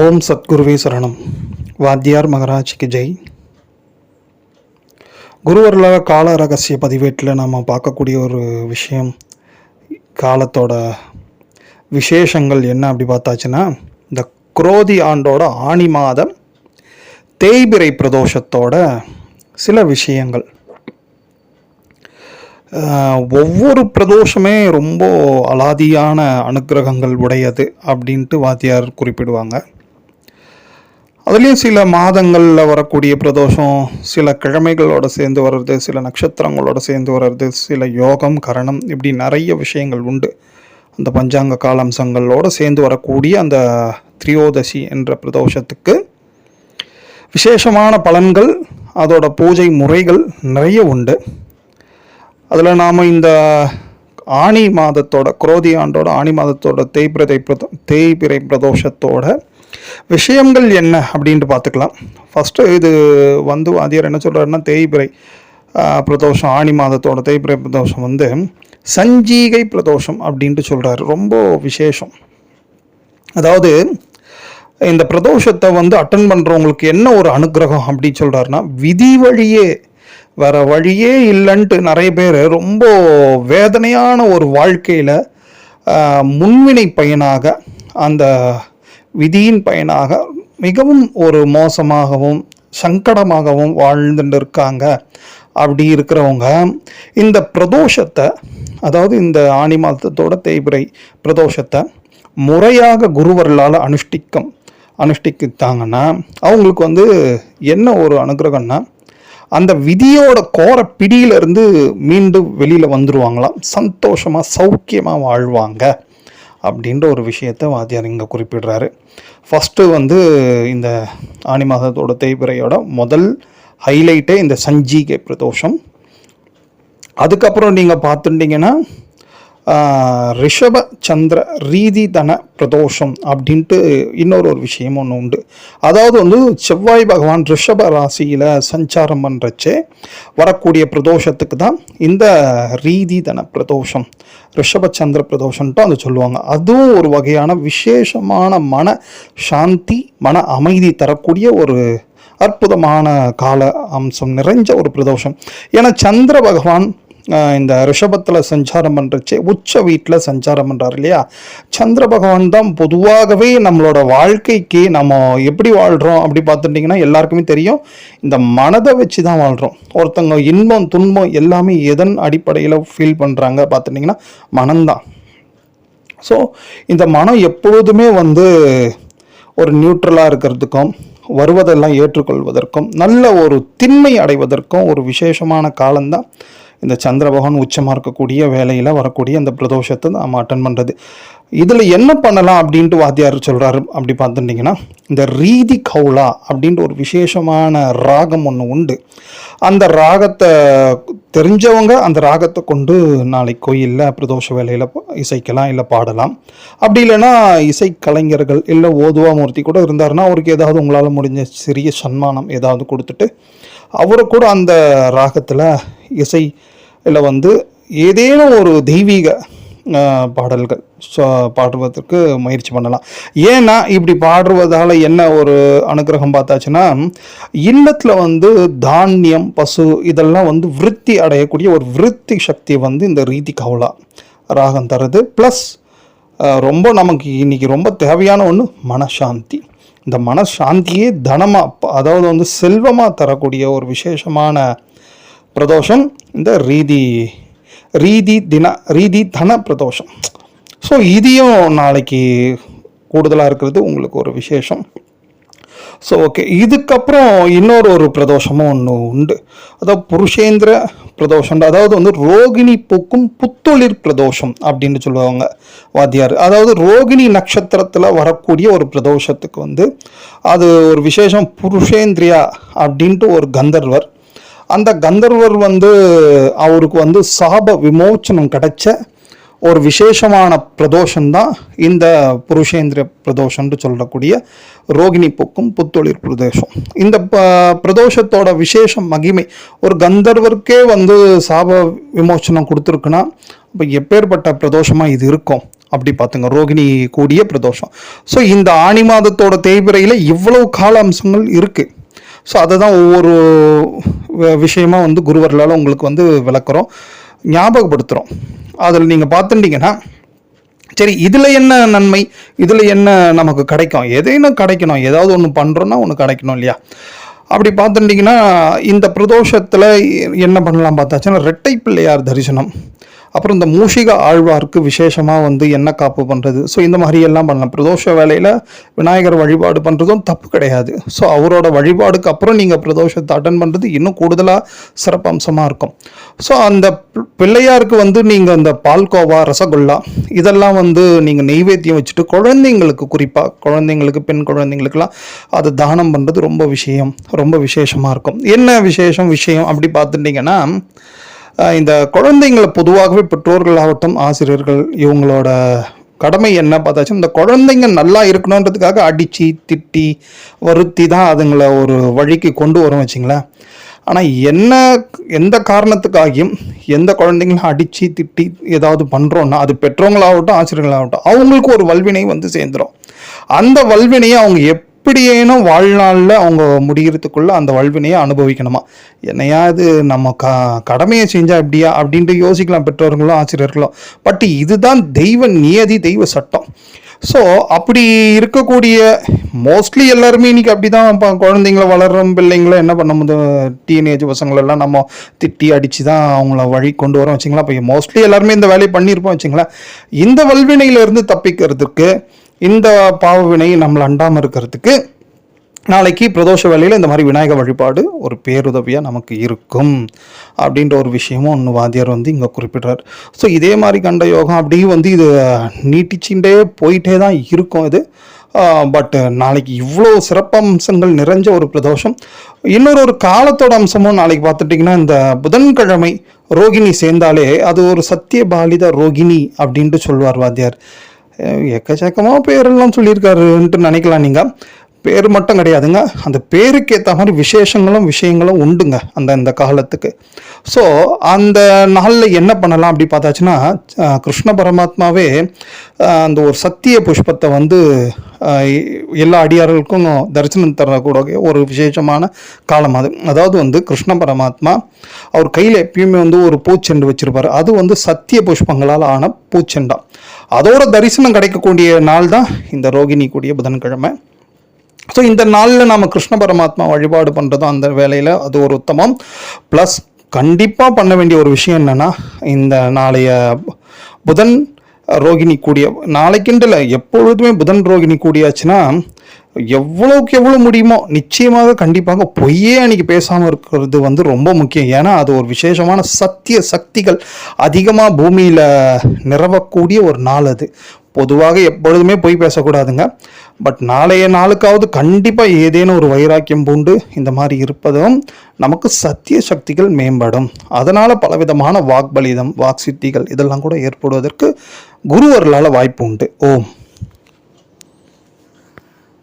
ஓம் சத்குருவே சரணம். வாத்தியார் மகராஜிக்கு ஜெய். குருவர்களாக கால ரகசிய பதிவேட்டில் நம்ம பார்க்கக்கூடிய ஒரு விஷயம் காலத்தோட விசேஷங்கள் என்ன அப்படி பார்த்தாச்சுன்னா இந்த குரோதி ஆண்டோட ஆணி மாதம் தேய்பிரை பிரதோஷத்தோட சில விஷயங்கள். ஒவ்வொரு பிரதோஷமே ரொம்ப அலாதியான அனுக்கிரகங்கள் உடையது அப்படின்ட்டு வாத்தியார் குறிப்பிடுவாங்க. அதுலேயும் சில மாதங்களில் வரக்கூடிய பிரதோஷம் சில கிழமைகளோடு சேர்ந்து வர்றது சில நட்சத்திரங்களோடு சேர்ந்து வர்றது சில யோகம் கரணம் இப்படி நிறைய விஷயங்கள் உண்டு. அந்த பஞ்சாங்க காலம்சங்களோட சேர்ந்து வரக்கூடிய அந்த திரியோதசி என்ற பிரதோஷத்துக்கு விசேஷமான பலன்கள் அதோட பூஜை முறைகள் நிறைய உண்டு. அதில் நாம் இந்த ஆணி மாதத்தோட குரோதி ஆண்டோட ஆணி மாதத்தோட தேய்பிரதை பிரதோ தேய்பிரை பிரதோஷத்தோட விஷயங்கள் என்ன அப்படின்ட்டு பார்த்துக்கலாம். ஃபஸ்ட்டு இது வந்து வாதியார் என்ன சொல்கிறாருன்னா தேய்பிரை பிரதோஷம் ஆணி மாதத்தோட தேய்பிரை பிரதோஷம் வந்து சஞ்சீகை பிரதோஷம் அப்படின்ட்டு சொல்கிறாரு ரொம்ப விசேஷம். அதாவது இந்த பிரதோஷத்தை வந்து அட்டன் பண்ணுறவங்களுக்கு என்ன ஒரு அனுக்கிரகம் அப்படின்னு சொல்கிறாருன்னா விதி வழியே வேற வழியே இல்லைன்ட்டு நிறைய பேர் ரொம்ப வேதனையான ஒரு வாழ்க்கையில் முன்வினை பயனாக அந்த விதியின் பயனாக மிகவும் ஒரு மோசமாகவும் சங்கடமாகவும் வாழ்ந்துட்டு இருக்காங்க அப்படி இருக்கிறவங்க இந்த பிரதோஷத்தை அதாவது இந்த ஆணி மாதத்தோட தேய்பிரை பிரதோஷத்தை முறையாக குருவர்களால் அனுஷ்டிக்கம் அனுஷ்டிக்கிட்டாங்கன்னா அவங்களுக்கு வந்து என்ன ஒரு அனுகிரகம்னா அந்த விதியோட கோர பிடியிலிருந்து மீண்டும் வெளியில் வந்துடுவாங்களாம் சந்தோஷமாக சௌக்கியமாக வாழ்வாங்க. அப்படின்ற ஒரு விஷயத்தை வாத்தியார் இங்கே குறிப்பிடுறாரு. ஃபஸ்ட்டு வந்து இந்த ஆணி மாதத்தோட தேய்பிரையோட முதல் ஹைலைட்டே இந்த சஞ்சீகை பிரதோஷம். அதுக்கப்புறம் நீங்கள் பார்த்துட்டிங்கன்னா ரிஷப சந்திர ரீதி தன பிரதோஷம் அப்படின்ட்டு இன்னொரு ஒரு விஷயம் ஒன்று உண்டு. அதாவது வந்து செவ்வாய் பகவான் ரிஷப ராசியில் சஞ்சாரம் பண்ணுறச்சே வரக்கூடிய பிரதோஷத்துக்கு தான் இந்த ரீதி தன பிரதோஷம் ரிஷப சந்திர பிரதோஷன்ட்டு அதை சொல்லுவாங்க. அதுவும் ஒரு வகையான விசேஷமான மன சாந்தி மன அமைதி தரக்கூடிய ஒரு அற்புதமான கால அம்சம் நிறைஞ்ச ஒரு பிரதோஷம். ஏன்னா சந்திர பகவான் இந்த ரிஷபத்தில் சஞ்சாரம் பண்ணுறச்சே உச்ச வீட்டில் சஞ்சாரம் பண்ணுறாரு இல்லையா? சந்திர பகவான் தான் பொதுவாகவே நம்மளோட வாழ்க்கைக்கு நம்ம எப்படி வாழ்கிறோம் அப்படி பார்த்துட்டிங்கன்னா எல்லாருக்குமே தெரியும். இந்த மனதை வச்சு தான் வாழ்கிறோம் ஒருத்தங்க இன்பம் துன்பம் எல்லாமே எதன் அடிப்படையில் ஃபீல் பண்ணுறாங்க பார்த்துட்டிங்கன்னா மனம்தான். ஸோ இந்த மனம் எப்பொழுதுமே வந்து ஒரு நியூட்ரலாக இருக்கிறதுக்கும் வருவதெல்லாம் ஏற்றுக்கொள்வதற்கும் நல்ல ஒரு திண்மை அடைவதற்கும் ஒரு விசேஷமான காலம்தான். இந்த சந்திர பகவான் உச்சமாக இருக்கக்கூடிய வேலையில் வரக்கூடிய அந்த பிரதோஷத்தை நாம் அட்டன் பண்ணுறது இதில் என்ன பண்ணலாம் அப்படின்ட்டு வாத்தியார் சொல்கிறாரு அப்படி பார்த்துட்டிங்கன்னா இந்த ரீதி கவுளா அப்படின்ட்டு ஒரு விசேஷமான ராகம் ஒன்று உண்டு. அந்த ராகத்தை தெரிஞ்சவங்க அந்த ராகத்தை கொண்டு நாளைக்கு கோயிலில் பிரதோஷ வேலையில் இசைக்கலாம் இல்லை பாடலாம். அப்படி இல்லைன்னா இசை கலைஞர்கள் இல்லை ஓதுவா மூர்த்தி கூட இருந்தாருன்னா அவருக்கு ஏதாவது உங்களால் முடிஞ்ச சிறிய சன்மானம் ஏதாவது கொடுத்துட்டு அவரை கூட அந்த ராகத்தில் இசை இல்லை வந்து ஏதேனும் ஒரு தெய்வீக பாடல்கள் ஸோ பாடுவதற்கு முயற்சி பண்ணலாம். ஏன்னா இப்படி பாடுவதால் என்ன ஒரு அனுகிரகம் பார்த்தாச்சுன்னா இல்லத்தில் வந்து தானியம் பசு இதெல்லாம் வந்து விருத்தி அடையக்கூடிய ஒரு விருத்தி சக்தி வந்து இந்த ரீதி கவுளா ராகம் தருது. ப்ளஸ் ரொம்ப நமக்கு இன்னைக்கு ரொம்ப தேவையான ஒன்று மனசாந்தி. இந்த மனசாந்தியே தனமாக அதாவது வந்து செல்வமாக தரக்கூடிய ஒரு விசேஷமான பிரதோஷம் இந்த ரீதி ரீதி தின ரீதி தன பிரதோஷம். ஸோ இதையும் நாளைக்கு கூடுதலாக இருக்கிறது உங்களுக்கு ஒரு விசேஷம். ஸோ ஓகே இதுக்கப்புறம் இன்னொரு ஒரு பிரதோஷமும் ஒன்று உண்டு. அதாவது புருஷேந்திர பிரதோஷம் அதாவது வந்து ரோகிணி பூக்கும் புத்தொழிற் பிரதோஷம் அப்படின்னு சொல்லுவாங்க வாத்தியார். அதாவது ரோகிணி நட்சத்திரத்தில் வரக்கூடிய ஒரு பிரதோஷத்துக்கு வந்து அது ஒரு விசேஷம் புருஷேந்திரியா அப்படின்ட்டு ஒரு கந்தர்வர் அந்த கந்தர்வர் வந்து அவருக்கு வந்து சாப விமோச்சனம் கிடைச்ச ஒரு விசேஷமான பிரதோஷம்தான் இந்த புருஷேந்திர பிரதோஷம்னு சொல்லக்கூடிய ரோகிணி பூக்கும் புத்தொழிற் பிரதோஷம். இந்த ப- பிரதோஷத்தோட விசேஷம் மகிமை ஒரு கந்தர்வருக்கே வந்து சாப விமோச்சனம் கொடுத்துருக்குன்னா இப்போ எப்பேற்பட்ட பிரதோஷமாக இது இருக்கும்? அப்படி பார்த்துங்க ரோகிணி கூடிய பிரதோஷம். ஸோ இந்த ஆணி மாதத்தோட தேய்பிரையில் இவ்வளவு கால அம்சங்கள் இருக்குது ஸோ அதை தான் ஒவ்வொரு விஷயமாக விஷயமா வந்து குருவர்களால் உங்களுக்கு வந்து விளக்குறோம். ஞாபகப்படுத்துகிறோம் அதில் நீங்கள் பார்த்துட்டீங்கன்னா சரி இதில் என்ன நன்மை? இதில் என்ன நமக்கு கிடைக்கும்? எதையும் கிடைக்கணும்? ஏதாவது ஒன்று பண்ணுறோன்னா ஒன்று கிடைக்கணும் இல்லையா? அப்படி பார்த்துட்டிங்கன்னா இந்த பிரதோஷத்தில் என்ன பண்ணலாம் பார்த்தாச்சுன்னா ரெட்டை பிள்ளையார் தரிசனம். அப்புறம் இந்த மூஷிக ஆழ்வார்க்கு விசேஷமாக வந்து என்ன காப்பு பண்ணுறது ஸோ இந்த மாதிரி எல்லாம் பண்ணலாம். பிரதோஷ வேலையில் விநாயகர் வழிபாடு பண்ணுறதும் தப்பு கிடையாது. ஸோ அவரோட வழிபாடுக்கு அப்புறம் நீங்கள் பிரதோஷத்தை அட்டன் பண்ணுறது இன்னும் கூடுதலாக சிறப்பம்சமாக இருக்கும். ஸோ அந்த பி- பிள்ளையாருக்கு வந்து நீங்கள் அந்த பால்கோவா ரசகுல்லா இதெல்லாம் வந்து நீங்கள் நெய்வேத்தியம் வச்சுட்டு குழந்தைங்களுக்கு குறிப்பாக குழந்தைங்களுக்கு பெண் குழந்தைங்களுக்கெல்லாம் அதை தானம் பண்ணுறது ரொம்ப விஷயம் ரொம்ப விசேஷமாக இருக்கும். என்ன விசேஷம் விஷயம் அப்படி பார்த்துட்டிங்கன்னா இந்த குழந்தைங்களை பொதுவாகவே பெற்றோர்களாகட்டும் ஆசிரியர்கள் இவங்களோட கடமை என்ன பார்த்தாச்சும் இந்த குழந்தைங்க நல்லா இருக்கணுன்றதுக்காக அடித்து திட்டி வருத்தி தான் அதுங்களை ஒரு வழிக்கு கொண்டு வரும் வச்சிங்களேன். ஆனால் என்ன எந்த காரணத்துக்காகியும் எந்த குழந்தைங்களும் அடித்து திட்டி ஏதாவது பண்ணுறோன்னா அது பெற்றவங்களாகட்டும் ஆசிரியர்களாகட்டும் அவங்களுக்கு ஒரு வல்வினை வந்து சேர்ந்துடும் அந்த வல்வினையை அவங்க எப் எப்படியேனும் வாழ்நாளில் அவங்க முடிகிறதுக்குள்ளே அந்த வல்வினையை அனுபவிக்கணுமா? என்னையா இது? நம்ம க கடமையை செஞ்சால் இப்படியா அப்படின்ட்டு யோசிக்கலாம் பெற்றோர்களும் ஆசிரியர்களும். பட் இதுதான் தெய்வ நியதி தெய்வ சட்டம். ஸோ அப்படி இருக்கக்கூடிய மோஸ்ட்லி எல்லாருமே இன்றைக்கி அப்படி தான் குழந்தைங்கள வளர்ற பிள்ளைங்கள என்ன பண்ண முடியும்? டீனேஜ் பசங்களெல்லாம் நம்ம திட்டி அடித்து தான் அவங்கள வழி கொண்டு வரோம். வச்சுங்களா இப்போ மோஸ்ட்லி எல்லாருமே இந்த வேலையை பண்ணியிருப்போம். வச்சுங்களேன். இந்த வல்வினையிலேருந்து தப்பிக்கிறதுக்கு இந்த பாவவினை நம்மளை அண்டாமல் இருக்கிறதுக்கு நாளைக்கு பிரதோஷ வேலையில் இந்த மாதிரி விநாயகர் வழிபாடு ஒரு பேருதவியாக நமக்கு இருக்கும் அப்படின்ற ஒரு விஷயமும் ஒன்று வாத்தியார் வந்து இங்கே குறிப்பிடுறார். ஸோ இதே மாதிரி கண்ட யோகம் அப்படியே வந்து இது நீட்டிச்சுட்டே போயிட்டே தான் இருக்கும் இது. பட் நாளைக்கு இவ்வளோ சிறப்பம்சங்கள் நிறைஞ்ச ஒரு பிரதோஷம். இன்னொரு ஒரு காலத்தோட அம்சமும் நாளைக்கு பார்த்துட்டிங்கன்னா இந்த புதன்கிழமை ரோகிணி சேர்ந்தாலே அது ஒரு சத்திய பாலித ரோகிணி அப்படின்ட்டு சொல்வார் வாத்தியார். எக்கச்சக்கமாக பேரெல்லாம் சொல்லியிருக்காருன்ட்டு நினைக்கலாம் நீங்கள் பேர் மட்டும் கிடையாதுங்க. அந்த பேருக்கு ஏற்ற மாதிரி விசேஷங்களும் விஷயங்களும் உண்டுங்க அந்த இந்த காலத்துக்கு. ஸோ அந்த நாளில் என்ன பண்ணலாம் அப்படி பார்த்தாச்சுன்னா கிருஷ்ண பரமாத்மாவே அந்த ஒரு சத்திய புஷ்பத்தை வந்து எல்லா அடியார்களுக்கும் தரிசனம் தரக்கூடிய ஒரு விசேஷமான காலம் அது. அதாவது வந்து கிருஷ்ண பரமாத்மா அவர் கையில் எப்பயுமே வந்து ஒரு பூச்செண்டு வச்சுருப்பார். அது வந்து சத்திய புஷ்பங்களால் ஆன பூச்செண்டா. அதோட தரிசனம் கிடைக்கக்கூடிய நாள் தான் இந்த ரோகிணி கூடிய புதன்கிழமை. ஸோ இந்த நாளில் நாம் கிருஷ்ண பரமாத்மா வழிபாடு பண்ணுறதும் அந்த வேலையில் அது ஒரு உத்தமம். ப்ளஸ் கண்டிப்பாக பண்ண வேண்டிய ஒரு விஷயம் என்னென்னா இந்த நாளைய புதன் ரோகிணி கூடிய நாளைக்குன்ட்டு இல்லை எப்பொழுதுமே புதன் ரோகிணி கூடியாச்சுன்னா எவ்வளோக்கு எவ்வளோ முடியுமோ நிச்சயமாக கண்டிப்பாக பொய்யே அன்னைக்கு பேசாமல் இருக்கிறது வந்து ரொம்ப முக்கியம். ஏன்னா அது ஒரு விசேஷமான சத்திய சக்திகள் அதிகமாக பூமியில் நிறவக்கூடிய ஒரு நாள் அது. பொதுவாக எப்பொழுதுமே பொய் பேசக்கூடாதுங்க. பட் நாளைய நாளுக்காவது கண்டிப்பாக ஏதேனும் ஒரு வைராக்கியம் பூண்டு இந்த மாதிரி இருப்பதும் நமக்கு சத்திய சக்திகள் மேம்படும். அதனால் பலவிதமான வாக்பலிதம் வாக்சித்திகள் இதெல்லாம் கூட ஏற்படுவதற்கு குருவர்களால் வாய்ப்பு உண்டு. ஓம்.